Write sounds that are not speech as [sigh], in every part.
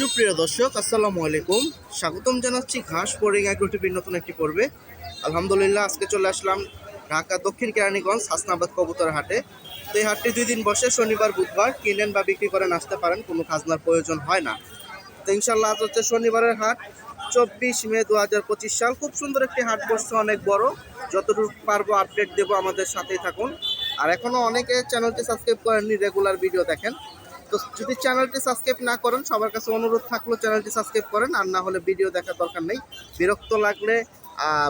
সুপ্রিয় দর্শক, আসসালামু আলাইকুম। স্বাগতম জানাচ্ছি ঘাস বোরিং অ্যাগ্রোটিভির নতুন একটি পর্বে। আলহামদুলিল্লাহ, আজকে চলে আসলাম ঢাকা দক্ষিণ কেরানীগঞ্জ হাসনাবাদ কবুতর হাটে। তো এই হাটটি দুই দিন বসে, শনিবার, বুধবার কিনেন বা বিক্রি করেন আসতে পারেন, কোনো খাজনার প্রয়োজন হয় না। তো ইনশাল্লাহ আজ হচ্ছে শনিবারের হাট, চব্বিশ মে দু হাজার পঁচিশ সাল। খুব সুন্দর একটি হাট বসছে, অনেক বড়। যতটুকু পারব আপডেট দেবো, আমাদের সাথেই থাকুন। আর এখনও অনেকে চ্যানেলটি সাবস্ক্রাইব করেননি রেগুলার ভিডিও দেখেন। তো যদি চ্যানেলটি সাবস্ক্রাইব না করেন, সবার কাছে অনুরোধ থাকল চ্যানেলটি সাবস্ক্রাইব করেন, আর না হলে ভিডিও দেখার দরকার নেই। বিরক্ত লাগলে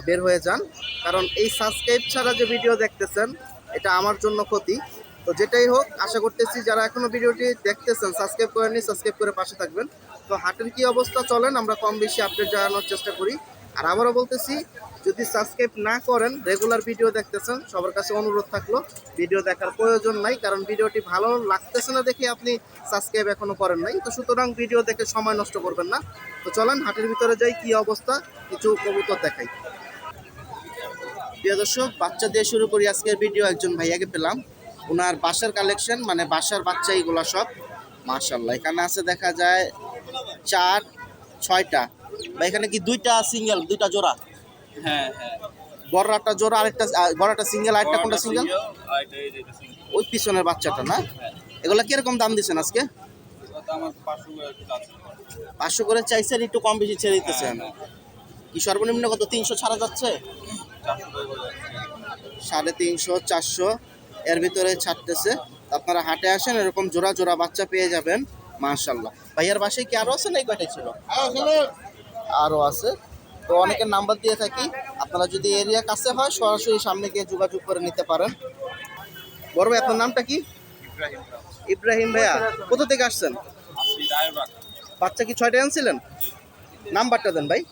বের হয়ে যান। কারণ এই সাবস্ক্রাইব ছাড়া যে ভিডিও দেখতেছেন, এটা আমার জন্য ক্ষতি। তো যেটাই হোক, আশা করতেছি যারা এখনও ভিডিওটি দেখতেছেন, সাবস্ক্রাইব করেননি, সাবস্ক্রাইব করে পাশে থাকবেন। তো হাটের কি অবস্থা চলেন, আমরা কম বেশি আপডেট জানানোর চেষ্টা করি। আর আবারও বলতেছি, যদি সাবস্ক্রাইব না করেন রেগুলার ভিডিও দেখতেছেন, সবার কাছে অনুরোধ থাকল ভিডিও দেখার প্রয়োজন নাই, কারণ ভিডিওটি ভালো লাগতেছে না দেখে আপনি সাবস্ক্রাইব এখনও করেন নাই। তো সুতরাং ভিডিও দেখে সময় নষ্ট করবেন না। তো চলেন, হাটের ভিতরে যাই, কি অবস্থা, কিছু কবুতর দেখাই। প্রিয় দর্শক, বাচ্চা দিয়ে শুরু করি আজকের ভিডিও একজন ভাইয়াকে পেলাম। ওনার বাসার কালেকশন মানে বাসার বাচ্চা এইগুলা সব। মার্শাল্লাহ এখানে আছে দেখা যায় চার, ছয়টা। বা এখানে কি দুইটা সিঙ্গেল দুইটা জোড়া? হ্যাঁ হ্যাঁ। বড়টা জোড়া আরেকটা বড়টা সিঙ্গেল আরেকটা কোনটা সিঙ্গেল। ওই পিছনের বাচ্চাটা না? হ্যাঁ। এগুলা কীরকম দাম দিচ্ছেন আজকে? পাঁচশো করে চাইছেন একটু কম বেশি ছেড়ে দিতেছেন। হ্যাঁ, কি সর্বনিম্ন কত তিনশো ছাড়া যাচ্ছে। সাড়ে তিনশো চারশো এর ভিতরে ছাড়তেছে। আপনারা হাটে আসেন এরকম জোড়া জোড়া বাচ্চা পেয়ে যাবেন মার্শাল্লাহ ভাইয়ার বাসায় কি আরও আছে না এই কয়টাই ছিল? আরও আছে। তো অনেকের নাম্বার দিয়ে থাকি। আপনারা যদি এরিয়া কাছে হয় সরাসরি সামনে গিয়ে যোগাযোগ করে নিতে পারেন। বড় ভাই আপনার নামটা কি? ইব্রাহিম ভাইয়া কোথা থেকে আসছেন? বাচ্চা কি ছয়টা আনছিলেন? নাম্বারটা দেন ভাই।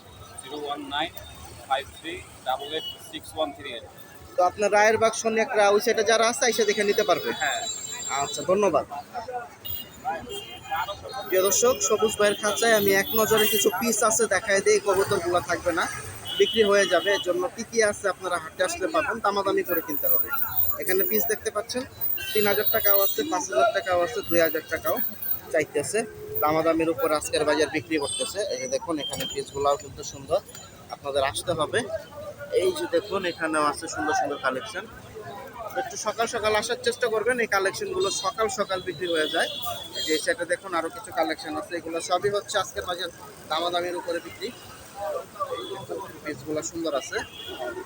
তো আপনার রায়ের বাগ সন্যাকরা ওই সাইডে যারা আছে এসে দেখে নিতে পারবে। হ্যাঁ। আচ্ছা ধন্যবাদ। দর্শক, সবুজ ভাইয়ের খাঁচায় আমি এক নজরে কিছু পিস আছে দেখায় দিই কবুতরগুলো থাকবে না। বিক্রি হয়ে যাবে, এর জন্য কি কি আছে আপনারা হাটে আসলে পাবেন দামাদামি করে কিনতে হবে। এখানে পিস দেখতে পাচ্ছেন, তিন হাজার টাকাও আছে, পাঁচ হাজার টাকাও আছে, দুই হাজার টাকাও চাইতেছে। দামাদামির উপর আজকের বাজার বিক্রি করতেছে। এই যে দেখুন, এখানে পিসগুলাও কিন্তু সুন্দর। আপনাদের আসতে হবে। এই যে দেখুন, এখানেও আছে সুন্দর সুন্দর কালেকশন একটু সকাল সকাল আসার চেষ্টা করবেন, এই কালেকশনগুলো সকাল সকাল বিক্রি হয়ে যায়। যে সেটা দেখুন, আরও কিছু কালেকশন আছে, এগুলো সবই হচ্ছে আজকের বাজার দামাদামির উপরে বিক্রি। পিসগুলো সুন্দর আছে।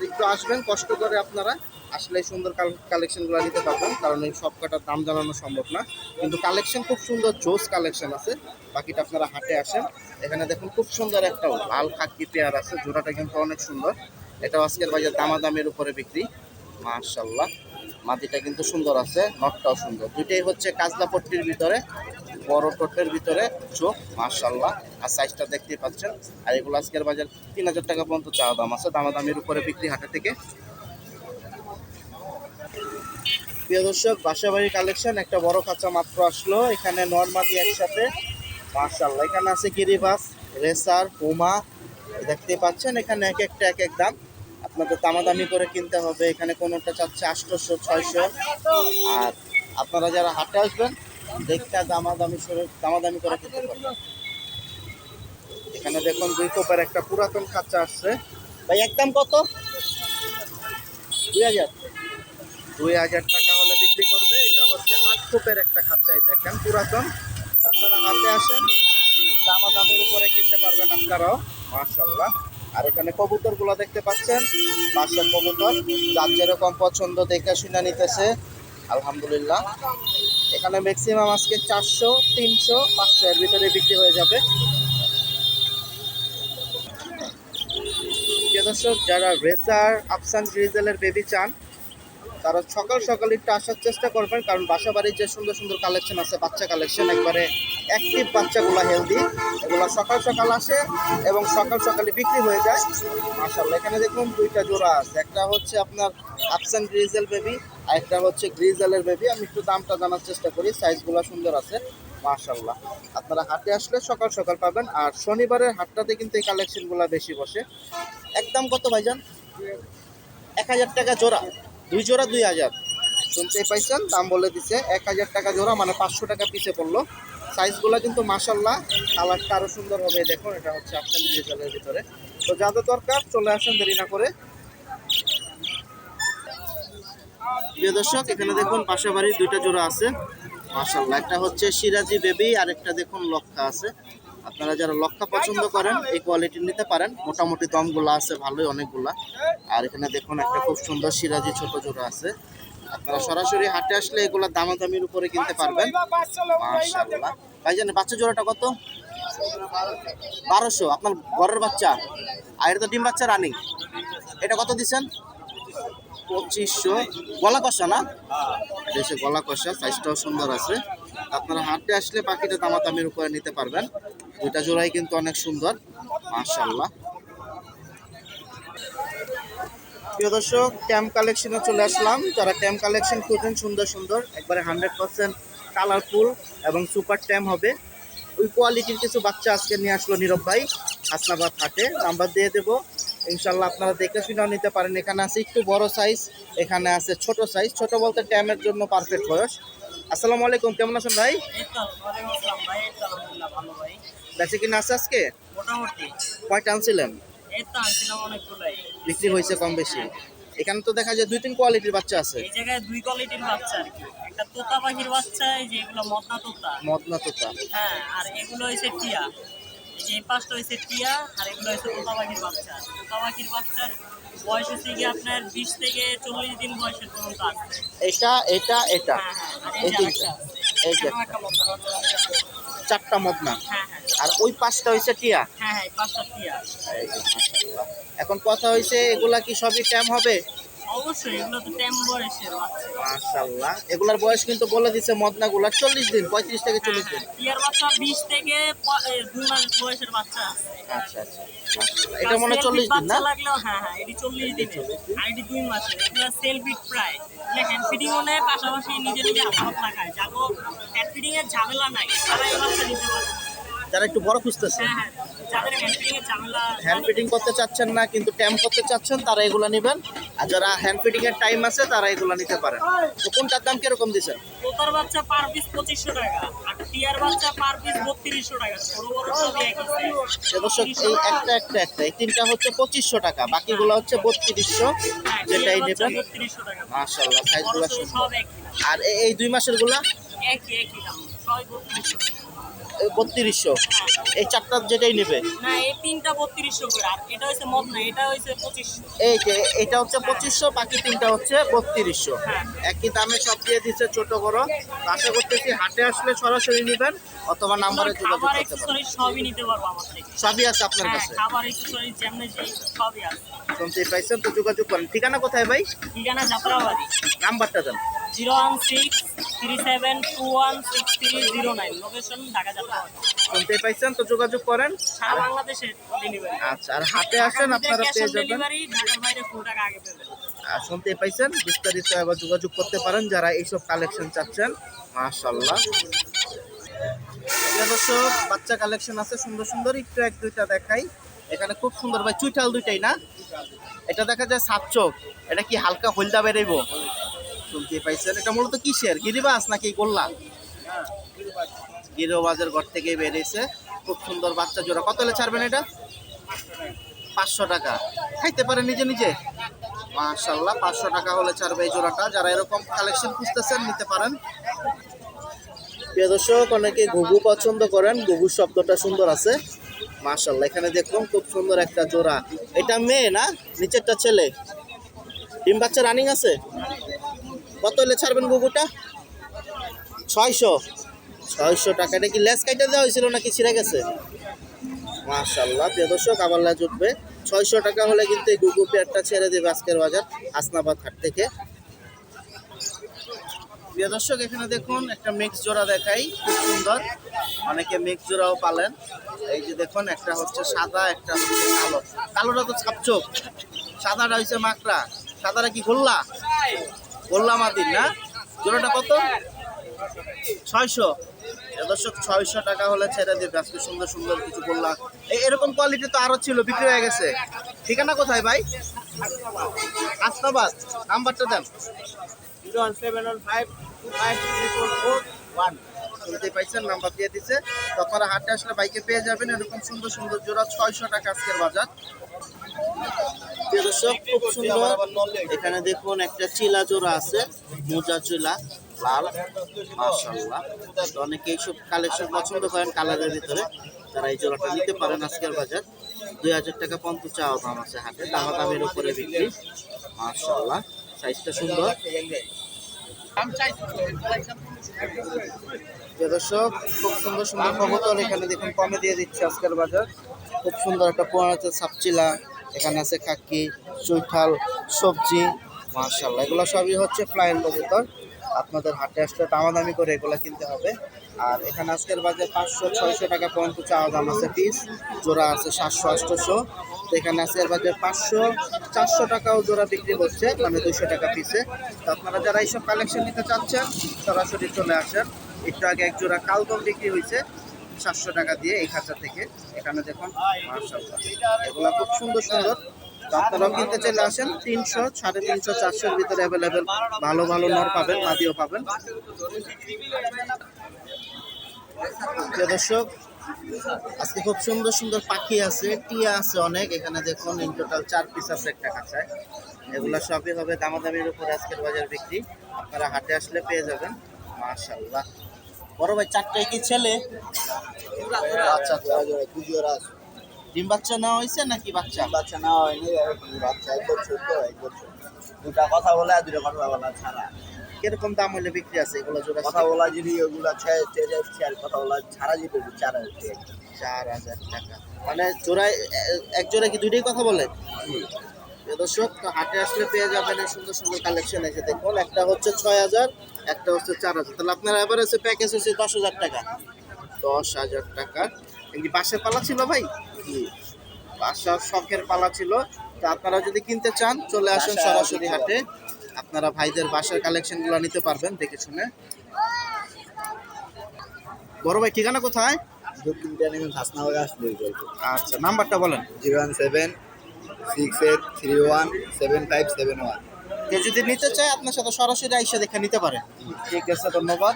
একটু আসবেন, কষ্ট করে আপনারা আসলে এই সুন্দর কালেকশনগুলো নিতে পারবেন, কারণ এই সব কটার দাম জানানো সম্ভব না। কিন্তু কালেকশন খুব সুন্দর, জোস কালেকশন আছে। বাকিটা আপনারা হাটে আসেন। এখানে দেখুন, খুব সুন্দর একটা লাল খাকি পেয়ার আছে, জোড়াটা কিন্তু অনেক সুন্দর। এটাও আজকের বাজার দামাদামের উপরে বিক্রি। মার্শাল্লাহ মাটিটা কিন্তু সুন্দর আছে নটটাও সুন্দর। দুইটাই হচ্ছে কাজলা পট্টির ভিতরে, বড় টোটের ভিতরে চোখ মার্শাল্লাহ আর সাইজটা দেখতেই পাচ্ছেন। আর এগুলো আজকের বাজার তিন হাজার টাকা পর্যন্ত চাওয়া দাম আছে। দামাদামের উপরে বিক্রি হাটে থেকে। প্রিয় দর্শক বাসাবাড়ির কালেকশন একটা বড় খাঁচা মাত্র আসলো। এখানে নর্মালি একসাথে। মার্শাল্লাহ এখানে আছে গিরিবাস, রেসার, পুমা দেখতে পাচ্ছেন। এখানে এক একটা, এক এক দাম। আপনাদের দামাদামি করে কিনতে হবে। এখানে কোনোটা চাচ্ছে আটশোশো, ছয়শো। আর আপনারা যারা হাটে আসবেন, দেখতে দামাদামি দামাদামি করে কিনতে পারবেন। এখানে দেখুন দুই কোপের একটা পুরাতন খাঁচা আসছে। ভাই একদম কত? দুই হাজার। দুই হাজার টাকা হলে বিক্রি করবে। এটা হচ্ছে আট কোপের একটা খাঁচা, এই দেখেন, পুরাতন। আপনারা হাতে আসেন, দামাদামির উপরে কিনতে পারবেন আপনারাও মাশাল্লাহ আর এখানে কবুতর কবুতরগুলো দেখতে পাচ্ছেন। বাসার কবুতর, যার যেরকম পছন্দ দেখে শুনে নিতেছে, আলহামদুলিল্লাহ। এখানে ম্যাক্সিমাম আজকে চারশো, তিনশো, পাঁচশো এর ভিতরে বিক্রি হয়ে যাবে। দর্শক, যারা রেসার আফসান গ্রিজেলের বেবি চান তারা সকাল সকাল একটু আসার চেষ্টা করবেন, কারণ বাসা বাড়ির যে সুন্দর সুন্দর কালেকশন আছে, বাচ্চা কালেকশন একবারে অ্যাক্টিভ বাচ্চাগুলো হেলদি এগুলো সকাল সকাল আসে এবং সকাল সকালে বিক্রি হয়ে যায়। মাশাল্লাহ এখানে দেখুন দুইটা জোড়া আছে, একটা হচ্ছে আপনার আফসান গ্রিজেল বেবি আর একটা হচ্ছে গ্রিজেলের বেবি আমি একটু দামটা জানার চেষ্টা করি সাইজগুলো সুন্দর আছে মাশাল্লাহ আপনারা হাটে আসলে সকাল সকাল পাবেন, আর শনিবারের হাটটাতে কিন্তু এই কালেকশনগুলো বেশি বসে। একদম কত ভাইজান? এক হাজার টাকা জোড়া। দুই জোড়া দুই হাজার। শুনতেই পাইছেন, দাম বলে দিছে, এক হাজার টাকা জোড়া মানে পাঁচশো টাকা পিছে পড়ল। সাইজগুলো কিন্তু মাসাল্লাহ কালারটা আরও সুন্দর হবে, দেখুন, এটা হচ্ছে আফসান ডিজিটালের ভিতরে। তো যাদের দরকার, চলে আসেন, দেরি না করে। প্রিয় দর্শক, এখানে দেখুন, পাশে বাড়ির দুইটা জোড়া আছে। মাসাল্লাহ একটা হচ্ছে সিরাজি বেবি আর একটা দেখুন, লক্ষা আছে। আপনারা যারা লক্ষা পছন্দ করেন, এই কোয়ালিটির নিতে পারেন। মোটামুটি দমগুলো আছে, ভালোই অনেকগুলা। আর এখানে দেখুন একটা খুব সুন্দর সিরাজি ছোট জোড়া আছে। আপনারা সরাসরি হাটে আসলে এগুলো দামাদামির উপরে কিনতে পারবেন। মাশাআল্লাহ। ভাইজান বাচ্চা জোড়াটা কত? বারোশো। আপনার ঘরের বাচ্চা? আর এটা তো ডিম বাচ্চা, রানিং। এটা কত দিচ্ছেন? পঁচিশশো। গলা কষা না? হচ্ছে গলা কষা সাইজটাও সুন্দর আছে। আপনারা হাটে আসলে পাখিটা দামাদামির উপরে নিতে পারবেন। দুইটা জোড়াই কিন্তু অনেক সুন্দর, মাশাআল্লাহ। প্রিয় দর্শক ট্যাম্প কালেকশনে চলে আসলাম। যারা ট্যাম্প কালেকশন খুঁজছেন সুন্দর সুন্দর, একবারে হান্ড্রেড পার্সেন্ট কালারফুল এবং সুপার ট্যাম হবে। ওই কোয়ালিটির কিছু বাচ্চা আজকে নিয়ে আসলো নীরব ভাই, হাসনাবাদ হাটে। নাম্বার দিয়ে দেবো। ইনশাল্লাহ আপনারা দেখে শুনেও নিতে পারেন। এখানে আছে একটু বড় সাইজ এখানে আছে ছোট সাইজ ছোট বলতে ট্যামের জন্য পারফেক্ট বয়স। আসসালামু আলাইকুম, কেমন আছেন ভাই। বেঁচে কিনা আছে আজকে? মোটামুটি। কয়টা আনছিলেন? বিক্রি হয়েছে কম বেশি। এখানে তো দেখা যায় দুই তিন কোয়ালিটির বাচ্চা আছে। এই জায়গায় দুই কোয়ালিটির বাচ্চা আর কি। একটা তোতা পাখির বাচ্চা এই যে এগুলো মদনা তোতা। মদনা তোতা। হ্যাঁ আর এগুলো হয়েছে টিয়া। এই যে এই পাঁচটা হয়েছে টিয়া আর এগুলো হয়েছে তোতা পাখির বাচ্চা। তোতা পাখির বাচ্চার বয়স হচ্ছে গিয়ে আপনার বিশ থেকে চল্লিশ দিন বয়সের পর্যন্ত আছে। এটা এটা এটা। হ্যাঁ হ্যাঁ আর এই তিনটা। এই যে চারটা মদনা। হ্যাঁ হ্যাঁ আর ওই পাঁচটা হয়েছে টিয়া। হ্যাঁ। এখন কথা হয়েছে এগুলা কি সবই ট্যাম হবে? অবশ্যই এগুলো তো এগুলার বয়স কিন্তু বলে দিছে মদনা গুলা চল্লিশ দিন পঁয়ত্রিশ থেকে চল্লিশ দিন। বাচ্চা থেকে মাস বয়সের বাচ্চা আছে। আচ্ছা আচ্ছা এটা মনে হয় চল্লিশ দিন না? লাগলেও হ্যাঁ হ্যাঁ এটি চল্লিশ দিনের। আর এটি দুই মাসের। এগুলো সেল প্রায়। এগুলো হ্যান্ড ফিডিং মনে পাশাপাশি নিজে নিজে হাত লাগায় যাব হ্যান্ড ফিডিং এর ঝামেলা নাই। তারা এই বাচ্চা নিতে পারবে যারা একটু বড় খুঁজতেছে। হ্যাঁ হ্যাঁ। হ্যান্ড হ্যান্ড ফিটিং করতে চাচ্ছেন না কিন্তু ট্যাম করতে চাচ্ছেন তারা এগুলো নেবেন। আর যারা হ্যান্ড ফিটিং এর টাইম আছে তারা এগুলো নিতে পারেন। তো কোনটার দাম কীরকম দিচ্ছেন? তোতার বাচ্চা পার পিস পঁচিশশো টাকা আর টিয়ার বাচ্চা পার পিস বত্রিশশো টাকা। ছোট বড় সবই একই size। দর্শক এই একটা একটা একটা এই তিনটা হচ্ছে পঁচিশশো টাকা বাকিগুলো হচ্ছে বত্রিশশো হ্যাঁ, যেটাই নেবেন। মাশাল্লাহ সাইজগুলো। আর এই দুই মাসেরগুলা? একই একই দাম সবাই বত্রিশশো টাকা। বত্রিশশো। এই চারটা যেটাই নেবে। না এই তিনটা বত্রিশশো করে। আর এটা হচ্ছে এটা হচ্ছে পঁচিশশো। এই যে এটা হচ্ছে পঁচিশশো বাকি তিনটা হচ্ছে বত্রিশশো। হ্যাঁ। একই দামে সব দিয়ে দিচ্ছে ছোট বড়। আশা করতেছি হাটে আসলে সরাসরি নেবেন অথবা নাম্বারে যোগাযোগ খাবার করতে পারেন সবই নিতে পারব সবই আছে আপনার হ্যাঁ কাছে? খাবার যেমন সবই আছে। পাইছেন তো যোগাযোগ করেন। ঠিকানা কোথায় ভাই? ঠিকানা নাম্বারটা দেন। Zero one six three seven two one six three zero nine location Dhaka Jatrabari. শুনতেই পাইছেন তো যোগাযোগ করেন। সারা বাংলাদেশে ডেলিভারি আচ্ছা আর হাটে আসেন আপনারা পেয়ে যাবেন। ডেলিভারি ঢাকার বাইরে ফুল টাকা আগে পেবেন আর শুনতেই পাইছেন বিস্তারিত আবার যোগাযোগ করতে পারেন যারা এইসব কালেকশন চাচ্ছেন। মাশাল্লাহ দর্শক বাচ্চা কালেকশন আছে সুন্দর সুন্দর। একটু এক দুইটা দেখাই। এখানে খুব সুন্দর ভাই চুইঠাল দুইটাই না? এটা দেখা যায় সাত চোখ। এটা কি হালকা হলদা বেরোইব? শুনতেই পাইছেন? এটা মূলত কিসের? গিরিবাস নাকি গোল্লা? গিরোবাজের ঘর থেকে বেরিয়েছে খুব সুন্দর বাচ্চা জোড়া। কত হলে ছাড়বেন এটা? পাঁচশো টাকা। খাইতে পারে নিজে নিজে? মাশাল্লাহ পাঁচশো টাকা হলে ছাড়বে এই জোড়াটা। যারা এরকম কালেকশন খুঁজতেছেন, নিতে পারেন। প্রিয় দর্শক, অনেকে ঘুঘু পছন্দ করেন। ঘুঘু শব্দটা সুন্দর আছে। মাশাল্লাহ এখানে দেখুন খুব সুন্দর একটা জোড়া। এটা মেয়ে না? নিচেরটা ছেলে। ডিম বাচ্চা রানিং আছে? কত হলে ছাড়বেন ঘুঘুটা ছয়শো। ছয়শো টাকা। কি লেস কাইটা দেওয়া হয়েছিল নাকি ছিঁড়ে গেছে? মাশাল্লাহ প্রিয় দর্শক, আবার উঠবে। ছয়শো টাকা হলে কিন্তু এই গুগু পেয়ারটা ছেড়ে দেবে আজকের বাজার, হাসনাবাদ হাট থেকে। প্রিয় দর্শক, এখানে দেখুন, একটা মিক্স জোড়া দেখাই, খুব সুন্দর। অনেকে মিক্স জোড়াও পালেন। এই যে দেখুন, একটা হচ্ছে সাদা, একটা হচ্ছে কালো। কালোটা তো ছাপচোক সাদাটা হচ্ছে মাকড়া। সাদাটা কি গোল্লা গোল্লা মাদির না? জোড়াটা কত? ছয়শো। দর্শক ছয়শো টাকা হলে ছেড়ে দেবে। আজকে সুন্দর সুন্দর কিছু এই এরকম কোয়ালিটি তো আরও ছিল বিক্রি হয়ে গেছে। ঠিকানা কোথায় ভাই? আসনাবাদ নাম্বারটা দেন। Zero one seven one five two five three four four one. শুনতেই পাইছেন নাম্বার দিয়ে দিছে। তো আপনারা হাটে আসলে বাইকে পেয়ে যাবেন এরকম সুন্দর সুন্দর জোড়া ছয়শো টাকা আজকের বাজার। দর্শক, খুব সুন্দর। এখানে দেখুন একটা চিলা জোড়া আছে, মোজা চিলা, লাল মাশাল্লাহ তো অনেকে এইসব কালেকশন পছন্দ করেন কালারের ভিতরে। তারা এই জোড়াটা নিতে পারেন আজকের বাজার। দুই হাজার টাকা পঞ্চাশ চাওয়া দাম আছে হাটে দামা দামের উপরে বিক্রি। মাশাল্লাহ সাইজটা সুন্দর। দর্শক, খুব সুন্দর সুন্দর কবুতর এখানে দেখুন, কমে দিয়ে দিচ্ছে আজকের বাজার। খুব সুন্দর একটা পোয়াতে সাপচিলা এখানে আছে খাকি, চৈঠাল, সবজি মার্শাল্লাহ এগুলো সবই হচ্ছে ফ্লাইন কবুতর। আপনাদের হাটে আসলে দামাদামি করে এগুলো কিনতে হবে। আর এখানে আজকের বাজার পাঁচশো, ছয়শো টাকা পর্যন্ত চাওয়া দাম আছে পিস জোড়া আছে সাতশো, আটশোশো। তো এখানে আজকের বাজার পাঁচশো, চারশো টাকাও জোড়া বিক্রি হচ্ছে মানে দুশো টাকা পিসে তো আপনারা যারা এইসব কালেকশন নিতে চাচ্ছেন, সরাসরি চলে আসেন। একটু আগে এক জোড়া কালদম বিক্রি হয়েছে সাতশো টাকা দিয়ে এই খাঁচা থেকে এখানে দেখুন এগুলো খুব সুন্দর সুন্দর। আপনারাও কিনতে চলে আসেন, তিনশো, সাড়ে তিনশো, চারশোর ভিতরে অ্যাভেলেবেল ভালো ভালো নর পাবেন মাদিও পাবেন। দর্শক, আজকে খুব সুন্দর সুন্দর পাখি আছে, টিয়া আছে অনেক। এখানে দেখুন ইন টোটাল চার পিস আছে একটা খাঁচায়। এগুলো সবই হবে দামাদামির উপরে আজকের বাজার বিক্রি। আপনারা হাটে আসলে পেয়ে যাবেন মাশাল্লাহ বড় ভাই চারটায় কি ছেলে? আচ্ছা আচ্ছা ডিম বাচ্চা নেওয়া হয়েছে নাকি বাচ্চা? বাচ্চা না হয়নি বাচ্চা এক বছর তো এক বছর। দুটা কথা বলে আর দুটা কথা বলা ছাড়া। কীরকম দাম হলে বিক্রি আছে এগুলো জোড়া কথা বলা যদি ওগুলা কথা বলা ছাড়া যেতে চার হাজার। চার হাজার টাকা। মানে জোড়ায় এক জোড়ায় কি দুইটাই কথা বলে? দর্শক তো হাটে আসলে পেয়ে যাবেন এই সুন্দর সুন্দর কালেকশন এসে দেখুন একটা হচ্ছে ছয় হাজার একটা হচ্ছে চার হাজার। তাহলে আপনার এবার হচ্ছে প্যাকেজ হচ্ছে দশ হাজার টাকা। দশ হাজার টাকা। এই বাসের পালা ছিল ভাই? বাসার শখের পালা ছিল। তো আপনারা যদি কিনতে চান চলে আসুন সরাসরি হাটে। আপনারা ভাইদের বাসার কালেকশনগুলো নিতে পারবেন দেখে শুনে। বড় ভাই ঠিকানা কোথায়? দক্ষিণ আসলে আচ্ছা নাম্বারটা বলেন। Zero one seven six eight three one seven five seven one. কেউ যদি নিতে চায় আপনার সাথে সরাসরি আইসা দেখে নিতে পারে ঠিক আছে ধন্যবাদ।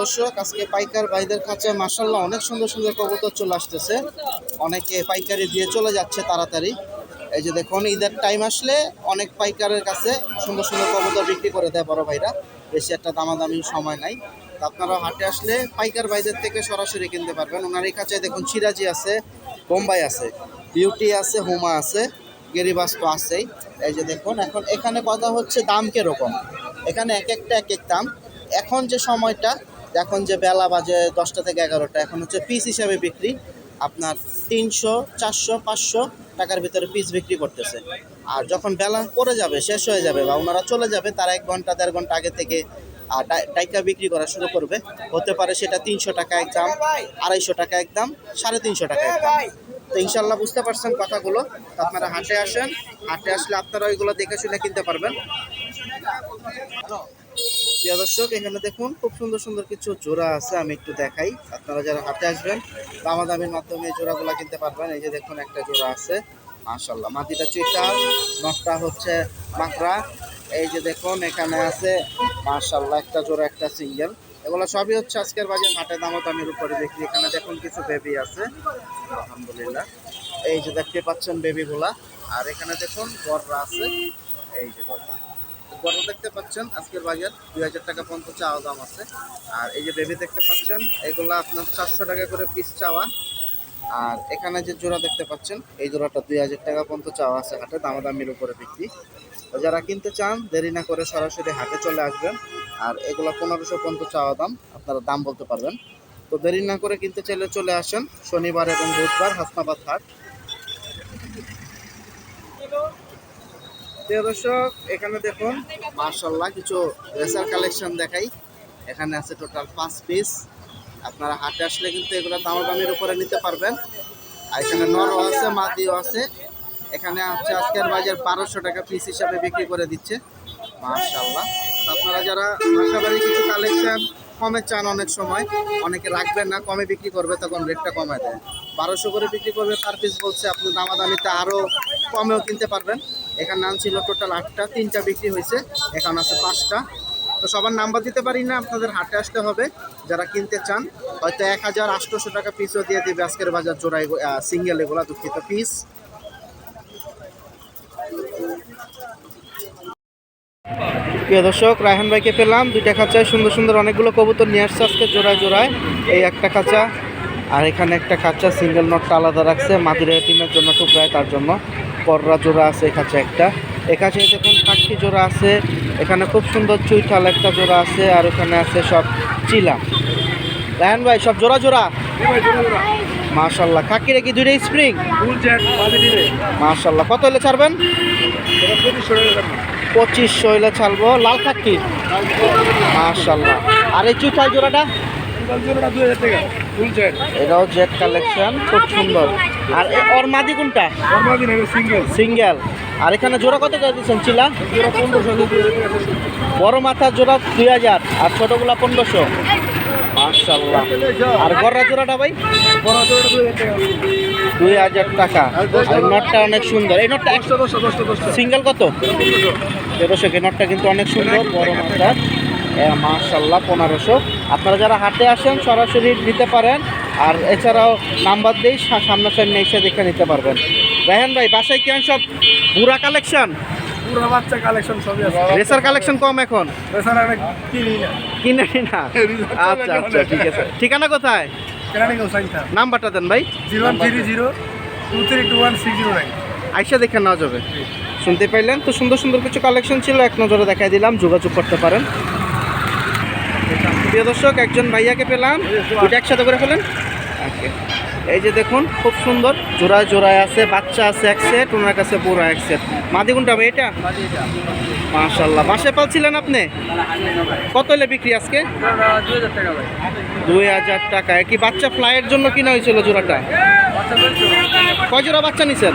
দর্শক আজকে পাইকার ভাইদের কাছে মাসাল্লাহ অনেক সুন্দর সুন্দর কবুতর চলে আসতেছে। অনেকে পাইকারি দিয়ে চলে যাচ্ছে তাড়াতাড়ি। এই যে দেখুন ঈদের টাইম আসলে অনেক পাইকারের কাছে সুন্দর সুন্দর কবুতর বিক্রি করে দেয় বড় ভাইরা। বেশি একটা দামাদামি সময় নাই। আপনারা হাটে আসলে পাইকার ভাইদের থেকে সরাসরি কিনতে পারবেন। ওনার এই কাছে দেখুন সিরাজি আছে। বোম্বাই আছে, বিউটি আছে, হুমা আছে গেরিবাস তো আছেই। এই যে দেখুন, এখন এখানে কথা হচ্ছে দাম কীরকম? এখানে এক একটা এক এক দাম। এখন যে সময়টা, এখন যে বেলা বাজে দশটা থেকে এগারোটা, এখন হচ্ছে পিস হিসাবে বিক্রি। আপনার তিনশো, চারশো, পাঁচশো টাকার ভিতরে পিস বিক্রি করতেছে। আর যখন বেলা পড়ে যাবে, শেষ হয়ে যাবে বা ওনারা চলে যাবে, তারা এক ঘণ্টা, দেড় ঘণ্টা আগে থেকে আর ডাই- ডাইকা বিক্রি করা শুরু করবে। হতে পারে সেটা তিনশো টাকা এক দাম, আড়াইশো টাকা এক দাম, সাড়ে তিনশো টাকা এক দাম। তো ইনশাল্লাহ বুঝতে পারছেন কথাগুলো। আপনারা হাটে আসেন, হাটে আসলে আপনারা ওইগুলো দেখে শুনে কিনতে পারবেন। প্রিয় দর্শক, এখানে দেখুন, খুব সুন্দর সুন্দর কিছু জোড়া আছে, আমি একটু দেখাই। আপনারা যারা হাটে আসবেন দামা দামাদামির মাধ্যমে এই জোড়াগুলো কিনতে পারবেন। এই যে দেখুন, একটা জোড়া আছে মাশাল্লাহ মাটিটা চুইটা নটটা হচ্ছে মাকড়া। এই যে দেখুন, এখানে আছে মাশাল্লাহ একটা জোড়া, একটা সিঙ্গেল। এগুলো সবই হচ্ছে আজকের বাজার হাটে দামাদামির উপরে বিক্রি। এখানে দেখুন, কিছু বেবি আছে। আলহামদুলিল্লাহ। এই যে দেখতে পাচ্ছেন বেবিগুলা আর এখানে দেখুন, গররা আছে। এই যে গররা। দেখতে পাচ্ছেন, আজকের বাজার দুই হাজার টাকা পর্যন্ত চাওয়া দাম আছে। আর এই যে বেবি দেখতে পাচ্ছেন, এগুলো আপনার চারশো টাকা করে পিস চাওয়া। আর এখানে যে জোড়া দেখতে পাচ্ছেন, এই জোড়াটা দুই হাজার টাকা পর্যন্ত চাওয়া আছে হাটে দামাদামির উপরে বিক্রি। যারা কিনতে চান, দেরি না করে সরাসরি হাটে চলে আসবেন। আর এগুলো পনেরোশো পর্যন্ত চাওয়া দাম, আপনারা দাম বলতে পারবেন। তো দেরি না করে কিনতে চাইলে চলে আসেন, শনিবার এবং বুধবার হাসনাবাদ হাট। দর্শক, এখানে দেখুন মার্শাল্লাহ কিছু রেসার কালেকশন দেখাই। এখানে আছে টোটাল পাঁচ পিস। আপনারা হাটে আসলে কিন্তু এগুলো দামাদামির উপরে নিতে পারবেন। আর এখানে নরও আছে, মাদিও আছে। এখানে হচ্ছে আজকের বাজার বারোশো টাকা পিস হিসাবে বিক্রি করে দিচ্ছে। মার্শাল্লাহ আপনারা যারা বাসাবাড়ি কিছু কালেকশন কমে চান অনেক সময়, অনেকে রাখবেন না, কমে বিক্রি করবে, তখন রেটটা কমায় দেয়। বারোশো করে বিক্রি করবে পার পিস বলছে, আপনি দামাদামিতে আরও কমেও কিনতে পারবেন। এখানে নাম ছিল টোটাল আটটা, তিনটা বিক্রি হয়েছে, এখানে আছে পাঁচটা। তো সবার নাম্বার দিতে পারি না, আপনাদের হাটে আসতে হবে। যারা কিনতে চান, হয়তো এক হাজার আটশোশো টাকা পিসও দিয়ে দিবে আজকের বাজার জোড়ায় সিঙ্গেল এগুলা দুঃখিত। পিস প্রিয় দর্শক রায়হান ভাইকে পেলাম। দুইটা খাঁচায় সুন্দর সুন্দর অনেকগুলো কবুতর নিয়ে আসছে আজকে জোড়ায় জোড়ায়। এই একটা খাঁচা আর এখানে একটা খাঁচা সিঙ্গেল নটটা আলাদা রাখছে। মাদিরা টিমের জন্য টুকরায় তার জন্য। পররা জোড়া আছে এই খাঁচা একটা। খাঁচায় দেখুন পাখি জোড়া আছে। এখানে খুব সুন্দর চুইঠাল একটা জোড়া আছে আর ওখানে আছে সব চিলা। রায়হান ভাই সব জোড়া জোড়া? মাশাল্লাহ খাকিরে কি দুইটাই স্প্রিং মাশাল্লাহ কত হলে ছাড়বেন? পঁচিশশো হইলে ছাড়বো। লাল খাকি মাশাল্লাহ আর এই চুইঠাল জোড়াটা? এটাও জেট কালেকশন খুব সুন্দর। আর ওর কোনটা? সিঙ্গেল আর এখানে জোড়া কত করে দিচ্ছেন চিলা? বড় মাথার জোড়া দুই হাজার, আর ছোটোগুলা পনেরোশো। মার্শাল্লাহ আর গড়া জোড়াটা ভাই? দুই হাজার টাকা। আর নটটা অনেক সুন্দর। এই নটটা সিঙ্গেল কত? তেরোশো কে নটটা কিন্তু অনেক সুন্দর বড় মাথার মার্শাল্লাহ পনেরোশো। আপনারা যারা হাটে আসেন সরাসরি নিতে পারেন। আর এছাড়াও নাম্বার দিয়েই সামনাসামনি এসে দেখে নিতে পারবেন। রায়হান ভাই বাসায় কেন সব বুড়া কালেকশন? পুরো বাচ্চা কালেকশন সবই আছে। রেসার কালেকশন কম এখন? এছাড়া আমি কিনি না। কিনে না? [laughs] আচ্ছা আচ্ছা ঠিক আছে। ঠিকানা কোথায়? কেরানীগঞ্জ নাম্বারটা দেন ভাই। Zero one three zero two three two one six zero nine. আইসা দেখে নেওয়া যাবে। শুনতে পাইলেন? তো সুন্দর সুন্দর কিছু কালেকশন ছিল এক নজরে দেখাই দিলাম যোগাযোগ করতে পারেন। প্রিয় দর্শক একজন ভাইয়াকে পেলাম। দুটো একসাথে করে ফেলেন? ওকে এই যে দেখুন খুব সুন্দর। জোড়ায় জোড়ায় আছে বাচ্চা আছে এক সেট ওনার কাছে পুরো এক সেট মাদি কোনটা ভাই এটা? মাশাল্লাহ বাসে পালছিলেন আপনি? কত হলে বিক্রি আজকে? দুই হাজার টাকা। কি বাচ্চা ফ্লাইয়ের জন্য কিনা হয়েছিল জোড়াটা? কয় জোড়া বাচ্চা নিছেন?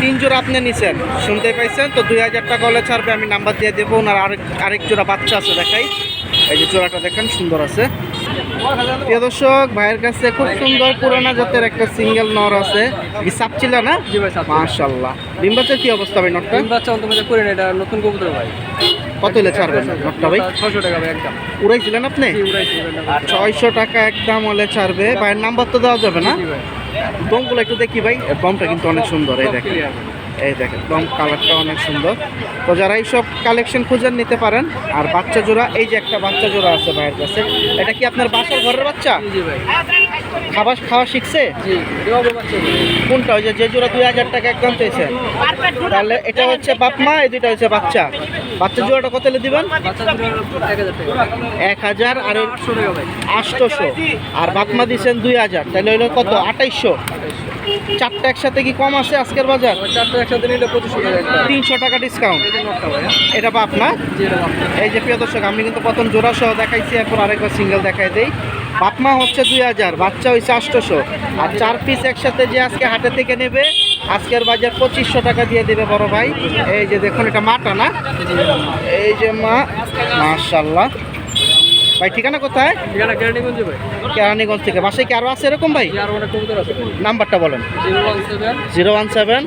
তিন জোড়া আপনি নিছেন। শুনতে পাইছেন? তো দুই হাজার টাকা হলে ছাড়বে আমি নাম্বার দিয়ে দেবো। ওনার আরেক আরেক জোড়া বাচ্চা আছে দেখাই। এই যে জোড়াটা দেখেন সুন্দর আছে। প্রিয় দর্শক ভাইয়ের কাছে খুব সুন্দর পুরানা জাতের একটা সিঙ্গেল নর আছে। কি সাপচিলা না? মাশাল্লাহ ডিম্বাচের কি অবস্থা ভাই নটটা? বাচ্চা অন্তত করে এটা নতুন কবুতর ভাই। কত হলে ছাড়বেন নটটা ভাই? ছশো টাকা ভাই একদম। উড়াইছিলেন আপনি? ছয়শো টাকা একদম হলে ছাড়বে। ভাইয়ের নাম্বার তো দেওয়া যাবে না? দমগুলো একটু দেখি ভাই দমটা কিন্তু অনেক সুন্দর এই দেখেন। এই দেখেন দম কালারটা অনেক সুন্দর। তো যারা এইসব কালেকশন খুঁজেন নিতে পারেন আর বাচ্চা জোড়া এই যে একটা বাচ্চা জোড়া আছে ভাইয়ের কাছে এটা কি আপনার বাসার ঘরের বাচ্চা? খাবার খাওয়া শিখছে। কোনটা? ওই যে জোড়া দুই হাজার টাকা একদম চেয়েছেন তাহলে এটা হচ্ছে বাপ মা এই দুইটা হচ্ছে বাচ্চা। বাচ্চা জোড়াটা কত দিবেন? এক হাজার আর আটশো আটশোশো। আর বাপমা দিচ্ছেন দুই হাজার। তাহলে হলো কত? আঠাইশশো। চারটা একসাথে কি কম আছে আজকের বাজার? চারটা একসাথে নিলে পঁচিশশো টাকা তিনশো টাকা ডিসকাউন্ট? এটা না বাচ্চা। এই যে প্রিয় দর্শক আমি কিন্তু প্রথম জোড়া সহ দেখাইছি এরপর আরেকবার সিঙ্গেল দেখাই দেই। বাপমা হচ্ছে দুই হাজার বাচ্চা হয়েছে আটশোশো। আর চার পিস একসাথে যে আজকে হাটে থেকে নেবে আজকের বাজার পঁচিশশো টাকা দিয়ে দেবে বড় ভাই। এই যে দেখুন এটা মাটা না? এই যে মা। মাশাল্লাহ ভাই ঠিকানা কোথায়? ঠিকানা কেরানীগঞ্জে ভাই। কেরানীগঞ্জ থেকে। বাসায় কি আরও আছে এরকম ভাই? জি, আরও অনেক কবুতর আছে নাম্বারটা বলেন। Zero one seven zero one seven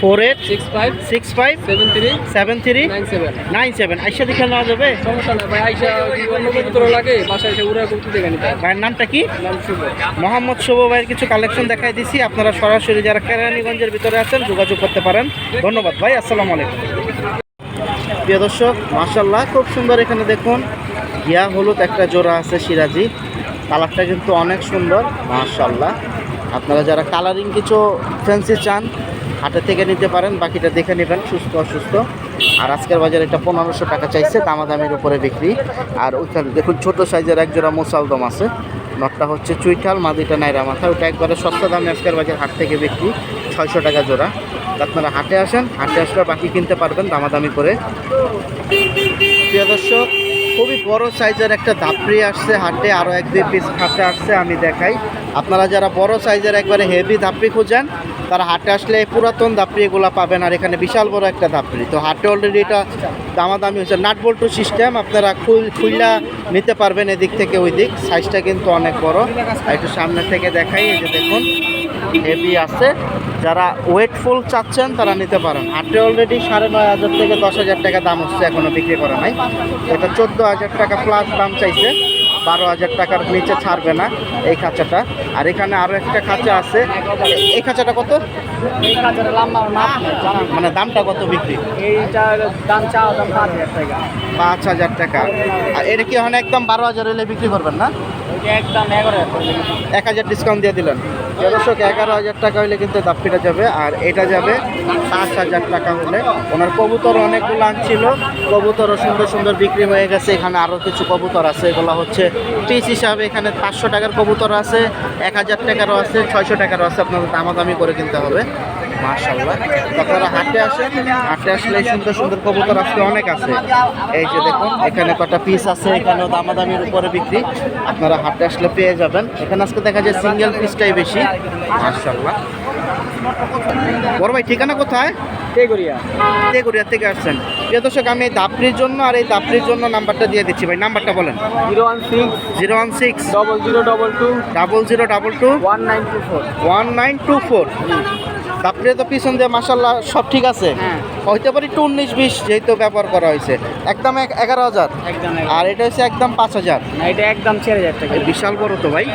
four eight six five six five seven three seven three nine seven. Nine seven. আইসা দেখে নেওয়া যাবে? সমস্যা ভাই আইসা যদি অন্য কবুতর লাগে বাসায় এসে উড়া কবুতর দেখে নিতে ভাইয়ের নামটা কি? নাম শুভ। মোহাম্মদ শুভ ভাইয়ের কিছু কালেকশন দেখাই দিছি। আপনারা সরাসরি যারা কেরানীগঞ্জের ভিতরে আছেন যোগাযোগ করতে পারেন। ধন্যবাদ ভাই আসসালামু আলাইকুম। প্রিয় দর্শক মাশাল্লাহ খুব সুন্দর এখানে দেখুন। গিয়া হলুদ একটা জোড়া আছে সিরাজি। কালারটা কিন্তু অনেক সুন্দর মাশাল্লাহ আপনারা যারা কালারিং কিছু ফ্যান্সি চান, হাটে থেকে নিতে পারেন, বাকিটা দেখে নেবেন, সুস্থ অসুস্থ। আর আজকের বাজারে এটা পনেরোশো টাকা চাইছে, দামাদামির উপরে বিক্রি। আর ওইখানে দেখুন, ছোট সাইজের এক জোড়া মোসালদম আছে। নটটা হচ্ছে চুইঠাল, মাদিটা নাইরা মাথা। ওটা একবারে সস্তা দামে আজকের বাজার হাট থেকে বিক্রি, ছয়শো টাকা জোড়া। আপনারা হাটে আসেন, হাটে আসলে বাকি কিনতে পারবেন, দামাদামি করে। প্রিয় দর্শক খুবই বড় সাইজের একটা ধাপড়ি আসছে, হাটে আরও এক দুই পিস হাটে আসছে, আমি দেখাই। আপনারা যারা বড় সাইজের একবারে হেভি ধাপড়ি খুঁজেন, তারা হাটে আসলে পুরাতন ধাপড়ি এগুলো পাবেন আর এখানে বিশাল বড় একটা ধাপড়ি। তো হাটে অলরেডি এটা দামাদামি হচ্ছে নাট বল্টু সিস্টেম আপনারা খুল খুইলা নিতে পারবেন এদিক থেকে ওই দিক সাইজটা কিন্তু অনেক বড়। একটু সামনে থেকে দেখাই, এই যে দেখুন। হেভি আছে। যারা ওয়েটফুল চাচ্ছেন তারা নিতে পারেন। হাটে অলরেডি সাড়ে নয় হাজার থেকে দশ হাজার টাকা দাম হচ্ছে এখনও বিক্রি করা নাই। এটা চোদ্দ হাজার টাকা প্লাস দাম চাইছে। বারো হাজার টাকার নিচে ছাড়বে না এই খাঁচাটা। আর এখানে আরও একটা খাঁচা আছে। এই খাঁচাটা কত? মানে দামটা কত বিক্রি? পাঁচ হাজার টাকা। আর এটা কি ওখানে একদম বারো হাজার হলে বিক্রি করবেন না? এক হাজার ডিসকাউন্ট দিয়ে দিলেন। দর্শক, এগারো হাজার টাকা হলে কিন্তু দাপ্পিটা যাবে, আর এটা যাবে পাঁচ হাজার টাকা হলে ওনার কবুতর অনেকগুলো আনছিল, কবুতরও সুন্দর সুন্দর বিক্রি হয়ে গেছে। এখানে আরও কিছু কবুতর আছে, এগুলো হচ্ছে পিস হিসাবে এখানে পাঁচশো টাকার কবুতর আছে, এক হাজার টাকারও আছে, ছয়শো টাকারও আছে। আপনাদের দামাদামি করে কিনতে হবে। মার্শাল্লাহ আপনারা হাটে আসেন হাটে আসলে সুন্দর সুন্দর কবুতর আজকে অনেক আছে। এই যে দেখুন এখানে কটা পিস আছে এখানেও দামাদামির উপরে বিক্রি। আপনারা হাটে আসলে পেয়ে যাবেন। এখানে আজকে দেখা যায় সিঙ্গেল পিসটাই বেশি। মার্শাল্লাহ বড় ভাই ঠিকানা কোথায়? তেগুড়িয়া। তেগুড়িয়া থেকে আসছেন। প্রিয় দর্শক আমি এই দাপড়ির জন্য আর এই দাপড়ির জন্য নাম্বারটা দিয়ে দিচ্ছি। ভাই নাম্বারটা বলেন। Zero one six zero one six double zero double two double zero double two one nine two four. One nine two four. দাপড়িয়ে তো পিছন দিয়ে মাসাল্লাহ সব ঠিক আছে। হ্যাঁ। হইতে পারি একটু উনিশ বিশ যেহেতু ব্যবহার করা হয়েছে। একদম এক এগারো হাজার। আর এটা হচ্ছে একদম পাঁচ হাজার। না এটা একদম চার হাজার টাকা। বিশাল বড় তো ভাই।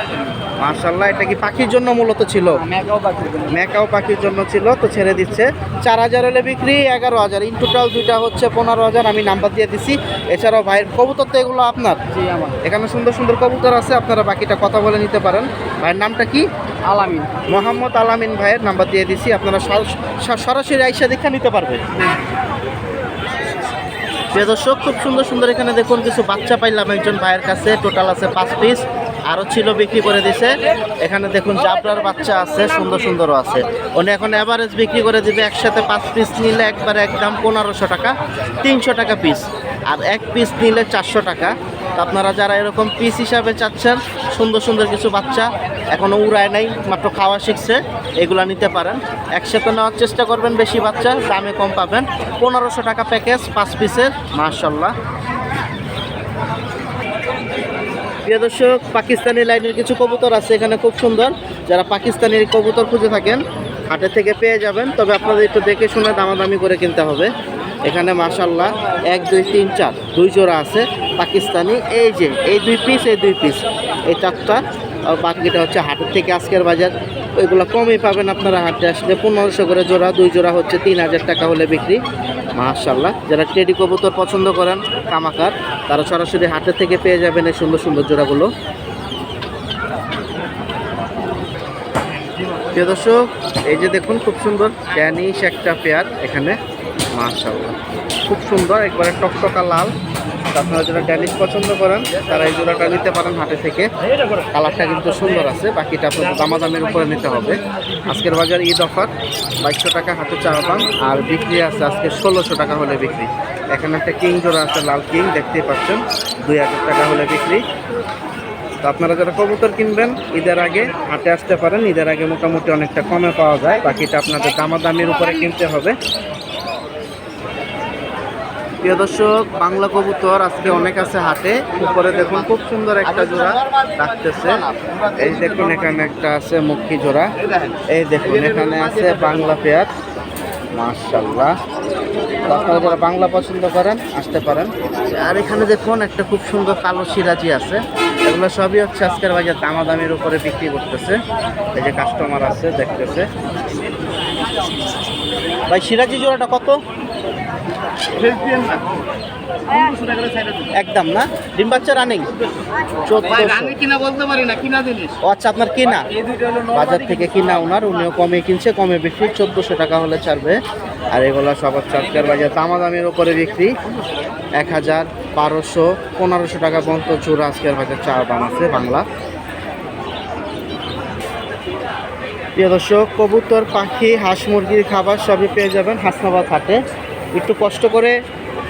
মার্শাল্লাহ এটা কি পাখির জন্য মূলত ছিল? মেকাও পাখির জন্য। ম্যাকাও পাখির জন্য ছিল তো ছেড়ে দিচ্ছে। চার হাজার হলে বিক্রি এগারো হাজার। ইন টোটাল দুইটা হচ্ছে পনেরো হাজার আমি নাম্বার দিয়ে দিছি। এছাড়াও ভাইয়ের কবুতর তো এগুলো আপনার? এখানে সুন্দর সুন্দর কবুতর আছে আপনারা বাকিটা কথা বলে নিতে পারেন। ভাইয়ের নামটা কি? আলামিন। মোহাম্মদ আলামিন ভাইয়ের নাম্বার দিয়ে দিছি আপনারা সর- সর- সরাসরি আইসা দেখা নিতে পারবেন প্রিয় দর্শক খুব সুন্দর সুন্দর এখানে দেখুন কিছু বাচ্চা পাইলাম একজন ভাইয়ের কাছে। টোটাল আছে পাঁচ পিস আরও ছিল বিক্রি করে দিছে। এখানে দেখুন জাবরার বাচ্চা আছে, সুন্দর সুন্দরও আছে। উনি এখন অ্যাভারেজ বিক্রি করে দিবে একসাথে পাঁচ পিস নিলে একবারে একদম পনেরোশো টাকা, তিনশো টাকা পিস আর এক পিস নিলে চারশো টাকা। আপনারা যারা এরকম পিস হিসাবে চাচ্ছেন, সুন্দর সুন্দর কিছু বাচ্চা এখনও উড়ায় নাই, মাত্র খাওয়া শিখছে, এগুলা নিতে পারেন। একসাথে নেওয়ার চেষ্টা করবেন বেশি বাচ্চা, দামে কম পাবেন। পনেরোশো টাকা প্যাকেজ পাঁচ পিসের মার্শাল্লাহ প্রিয় দর্শক, পাকিস্তানি লাইনের কিছু কবুতর আছে এখানে খুব সুন্দর। যারা পাকিস্তানের কবুতর খুঁজে থাকেন, হাটে থেকে পেয়ে যাবেন। তবে আপনাদের একটু দেখে শুনে দামাদামি করে কিনতে হবে। এখানে মাশাল্লাহ এক, দুই, তিন, চার, দুই জোড়া আছে পাকিস্তানি। এই যে, এই দুই পিস এই দুই পিস এই চারটা বাকিটা হচ্ছে হাটের থেকে আজকের বাজার। ওইগুলো কমই পাবেন আপনারা হাটে আসলে। পনেরোশো করে জোড়া, দুই জোড়া হচ্ছে তিন হাজার টাকা হলে বিক্রি। মাশাল্লাহ যারা টেডি কবুতর পছন্দ করেন, কামাকার, তারা সরাসরি হাটের থেকে পেয়ে যাবেন এই সুন্দর সুন্দর জোড়াগুলো। দর্শক, এই যে দেখুন, খুব সুন্দর ড্যানিশ একটা পেয়ার এখানে। মাশাল্লাহ খুব সুন্দর, একবারে টকটকা লাল। আপনারা যারা ড্যানিশ পছন্দ করেন, তারা এই জোড়াটা নিতে পারেন হাটে থেকে। কালারটা কিন্তু সুন্দর আছে, বাকিটা আপনাদের দামা দামের উপরে নিতে হবে। আজকের বাজার ঈদ অফার, বাইশশো টাকা হাতে চাওয়া পান আর বিক্রি আছে আজকে ষোলোশো টাকা হলে বিক্রি। এখানে একটা কিং জোড়া আছে, লাল কিং, দেখতেই পাচ্ছেন, দুই হাজার টাকা হলে বিক্রি। তো আপনারা যারা কবুতর কিনবেন, ঈদের আগে হাটে আসতে পারেন, ঈদের আগে মোটামুটি অনেকটা কমে পাওয়া যায়, বাকিটা আপনাদের দামাদামির উপরে কিনতে হবে। প্রিয় দর্শক, বাংলা কবুতর আজকে অনেক আছে হাটে। উপরে দেখুন খুব সুন্দর একটা জোড়া রাখতেছে। এই দেখুন, এখানে একটা আছে মুখী জোড়া। এই দেখুন, এখানে আছে বাংলা পেয়ার। মার্শাল্লাহ আপনারা বাংলা পছন্দ করেন, আসতে পারেন। আর এখানে দেখুন, একটা খুব সুন্দর কালো সিরাজি আছে। এগুলো সবই হচ্ছে আজকের বাজার দামাদামির উপরে বিক্রি করতেছে। এই যে কাস্টমার আছে, দেখতেছে। ভাই, সিরাজি জোড়াটা কত? একদম না? ডিম বাচ্চা রানিং বলতে পারি না ও আচ্ছা আপনার কিনা? বাজার থেকে কিনা ওনার উনিও কমে কিনছে কমে বিক্রি চোদ্দোশো টাকা হলে ছাড়বে। আর এগুলো সব হচ্ছে আজকের বাজার দামাদামের উপরে বিক্রি। এক হাজার বারোশো পনেরোশো টাকা পর্যন্ত চূড়া আজকের বাজার চা দাম আছে বাংলা। প্রিয় দর্শক কবুতর পাখি হাঁস মুরগির খাবার সবই পেয়ে যাবেন হাসনাবাদ হাটে। একটু কষ্ট করে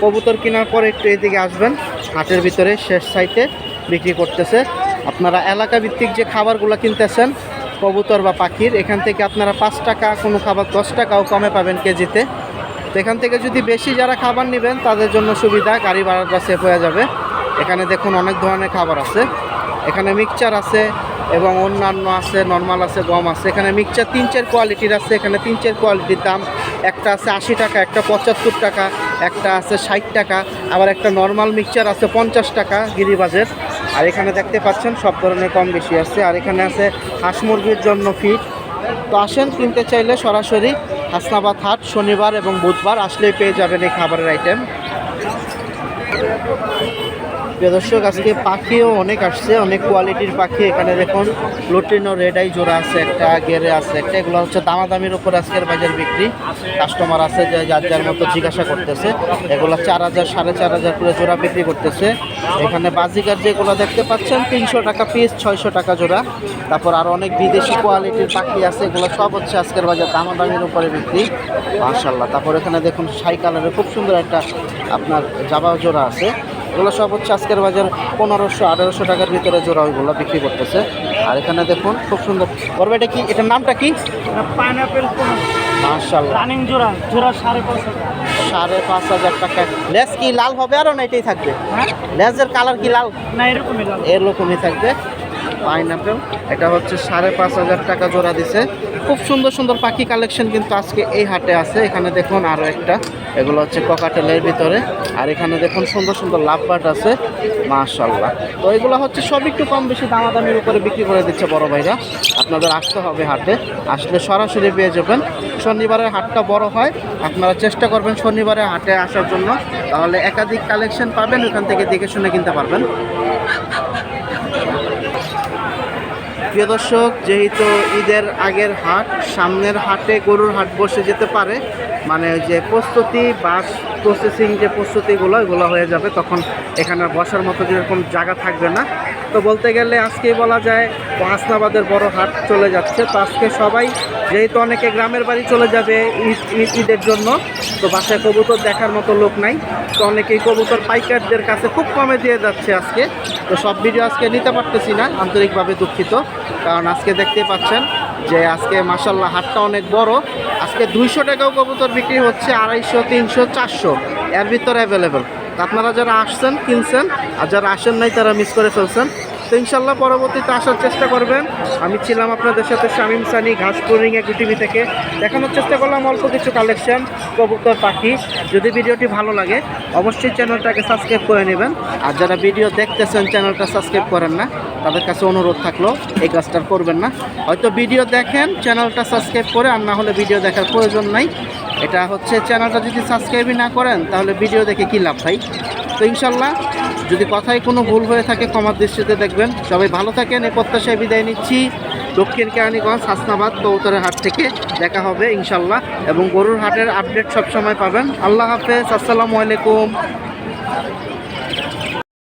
কবুতর কেনার পরে একটু এদিকে আসবেন। হাটের ভিতরে শেষ সাইটে বিক্রি করতেছে। আপনারা এলাকা ভিত্তিক যে খাবারগুলো কিনতেছেন, কবুতর বা পাখির, এখান থেকে আপনারা পাঁচ টাকা, কোনো খাবার দশ টাকাও কমে পাবেন কেজিতে। তো এখান থেকে যদি বেশি যারা খাবার নেবেন, তাদের জন্য সুবিধা, গাড়ি ভাড়াটা সেফ হয়ে যাবে। এখানে দেখুন অনেক ধরনের খাবার আছে। এখানে মিক্সচার আছে এবং অন্যান্য আছে নর্মাল আছে, গম আছে। এখানে মিক্সচার তিন চার কোয়ালিটির আছে। এখানে তিন চার কোয়ালিটির দাম একটা আছে আশি টাকা, একটা পঁচাত্তর টাকা, একটা আছে ষাট টাকা, আবার একটা নর্মাল মিক্সচার আছে পঞ্চাশ টাকা গিরিবাজের। আর এখানে দেখতে পাচ্ছেন সব ধরনের কম বেশি আছে। আর এখানে আছে হাঁস মুরগির জন্য ফিট তো আসেন, কিনতে চাইলে সরাসরি হাসনাবাদ হাট, শনিবার এবং বুধবার আসলেই পেয়ে যাবেন এই খাবারের আইটেম প্রিয় দর্শক, আজকে পাখিও অনেক আসছে, অনেক কোয়ালিটির পাখি। এখানে দেখুন লুটিনো রেড আই জোড়া আছে, একটা গেরে আছে, একটা। এগুলো হচ্ছে দামাদামির উপর আজকের বাজার বিক্রি। কাস্টমার আছে যে যার যার মতো জিজ্ঞাসা করতেছে। এগুলো চার হাজার, সাড়ে চার হাজার করে জোড়া বিক্রি করতেছে। এখানে বাজিকার যেগুলো দেখতে পাচ্ছেন, তিনশো টাকা পিস ছয়শো টাকা জোড়া। তারপর আরও অনেক বিদেশি কোয়ালিটির পাখি আছে, এগুলো সব হচ্ছে আজকের বাজার দামাদামির উপরে বিক্রি। মাশাল্লাহ তারপর এখানে দেখুন, সাই কালারের খুব সুন্দর একটা আপনার জাবা জোড়া আছে। এগুলো সব হচ্ছে আজকের বাজার পনেরোশো আঠেরোশো টাকার ভিতরে জোড়া ওইগুলো বিক্রি করতেছে। আর এখানে দেখুন খুব সুন্দর। করবে এটা কি? এটার নামটা কি? পাইনাপেল রানিং জোড়া জোড়া সাড়ে পাঁচ হাজার। সাড়ে পাঁচ হাজার টাকা। লেস কি লাল হবে আরও না এটাই থাকবে? হ্যাঁ। লেজের কালার কি লাল? না এরকমই এরকমই থাকবে। পাইনাপেল এটা হচ্ছে সাড়ে পাঁচ হাজার টাকা জোড়া দিছে। খুব সুন্দর সুন্দর পাখি কালেকশন কিন্তু আজকে এই হাটে আছে। এখানে দেখুন আরও একটা। এগুলো হচ্ছে ককাটেলের ভিতরে। আর এখানে দেখুন সুন্দর সুন্দর লাভবাট আছে। মাশাল্লাহ তো এগুলো হচ্ছে সব একটু কম বেশি দামাদামির উপরে বিক্রি করে দিচ্ছে বড় ভাইরা। আপনাদের আসতে হবে হাটে। আসলে সরাসরি পেয়ে যাবেন। শনিবারের হাটটা বড় হয়। আপনারা চেষ্টা করবেন শনিবারে হাটে আসার জন্য। তাহলে একাধিক কালেকশন পাবেন। ওখান থেকে দেখে শুনে কিনতে পারবেন। প্রিয় দর্শক, যেহেতু ঈদের আগের হাট, সামনের হাটে গরুর হাট বসে যেতে পারে মানে যে প্রস্তুতি বাস প্রসেসিং যে প্রস্তুতিগুলো, এগুলো হয়ে যাবে, তখন এখানে বসার মতো যেরকম জায়গা থাকবে না। তো বলতে গেলে আজকেই বলা যায় হাসনাবাদের বড় হাট চলে যাচ্ছে। তো আজকে সবাই, যেহেতু অনেকে গ্রামের বাড়ি চলে যাবে ঈদ ঈদ, ঈদের জন্য, তো বাসায় কবুতর দেখার মতো লোক নাই। তো অনেকেই কবুতর পাইকারদের কাছে খুব কমে দিয়ে যাচ্ছে আজকে। তো সব ভিডিও আজকে নিতে পারতেছি না, আন্তরিকভাবে দুঃখিত। কারণ আজকে দেখতে পাচ্ছেন যে আজকে মাসাল্লাহ হাটটা অনেক বড়। আজকে দুইশো টাকাও কবুতর বিক্রি হচ্ছে আড়াইশো, তিনশো, চারশো। এর ভিতরে অ্যাভেলেবেল আপনারা যারা আসছেন কিনছেন আর যারা আসেন নাই তারা মিস করে ফেলছেন। তো ইনশাল্লাহ পরবর্তীতে আসার চেষ্টা করবেন। আমি ছিলাম আপনাদের সাথে শামীম সানি ঘাসপুরিং এক টিভি থেকে। দেখানোর চেষ্টা করলাম অল্প কিছু কালেকশন, কবুতর, পাখি। যদি ভিডিওটি ভালো লাগে, অবশ্যই চ্যানেলটাকে সাবস্ক্রাইব করে নেবেন। আর যারা ভিডিও দেখতেছেন, চ্যানেলটা সাবস্ক্রাইব করেন না, তাদের কাছে অনুরোধ থাকল, এই কাজটা করবেন না। হয়তো ভিডিও দেখেন, চ্যানেলটা সাবস্ক্রাইব করে, আর না হলে ভিডিও দেখার প্রয়োজন নাই। এটা হচ্ছে, চ্যানেলটা যদি সাবস্ক্রাইবই না করেন, তাহলে ভিডিও দেখে কী লাভ ভাই? তো ইনশাল্লাহ যদি কথায় কোনো ভুল হয়ে থাকে, ক্ষমার দৃষ্টিতে দেখবেন। সবাই ভালো থাকেন, এই প্রত্যাশায় বিদায় নিচ্ছি। দক্ষিণ কেরানীগঞ্জ, হাসনাবাদ কৌতরের হাট থেকে দেখা হবে, ইনশাল্লাহ। এবং গরুর হাটের আপডেট সবসময় পাবেন। আল্লাহ হাফেজ, আসসালামু আলাইকুম।